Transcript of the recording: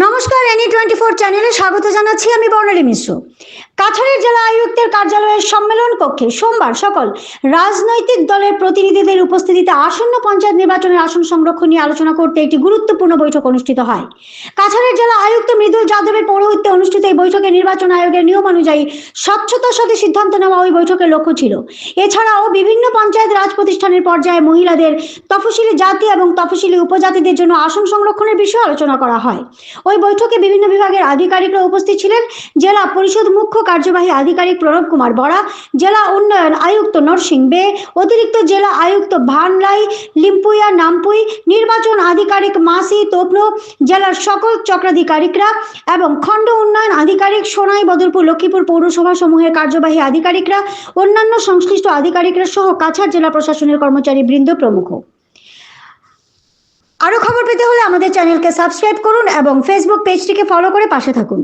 নমস্কার any twenty four চ্যানেলে স্বাগত জানাচ্ছি আমি বর্ণালী মিশ্র। কাছাড়ের জেলা আয়ুক্তের কার্যালয়ের সম্মেলন কক্ষে সোমবার সকল রাজনৈতিক দলের প্রতিনিধিদের উপস্থিতিতে আসন্ন পঞ্চায়েত নির্বাচনের আসন সংরক্ষণ নিয়ে আলোচনা করতে একটি গুরুত্বপূর্ণ বৈঠক অনুষ্ঠিত হয়। কাছাড়ের জেলা আয়ুক্ত মৃদুল যাদবের পৌরোহিত্যে অনুষ্ঠিত এই বৈঠকে নির্বাচন আয়োগের নিয়ম অনুযায়ী স্বচ্ছতার সাথে সিদ্ধান্ত নেওয়া ওই বৈঠকের লক্ষ্য ছিল। এছাড়াও বিভিন্ন পঞ্চায়েত রাজ প্রতিষ্ঠানের পর্যায়ে মহিলাদের তফসিলি জাতি এবং তফসিলি উপজাতিদের জন্য আসন সংরক্ষণের বিষয়ে আলোচনা করা হয়। ওই বৈঠকে বিভিন্ন বিভাগের আধিকারিকরা উপস্থিত ছিলেন। জেলা পরিষদ মুখ্য কার্যবাহী আধিকারিক প্রণব কুমার বরা, জেলা উন্নয়ন আয়ুক্ত নরসিং বে, অতিরিক্ত জেলা আয়ুক্ত ভানলাই লিম্পুইয়া নামপুই, নির্বাচন আধিকারিক মাসি তোপনো জেলার সকল চক্রাধিকারিকরা এবং খণ্ড উন্নয়ন আধিকারিক সোনাই বদরপুর লক্ষ্মীপুর পৌরসভা সমূহের কার্যবাহী আধিকারিকরা, অন্যান্য সংশ্লিষ্ট আধিকারিকরা সহ কাছাড় জেলা প্রশাসনের কর্মচারী বৃন্দ প্রমুখ। আরও খবর পেতে হলে আমাদের চ্যানেলকে সাবস্ক্রাইব করুন এবং ফেসবুক পেজটিকে ফলো করে পাশে থাকুন।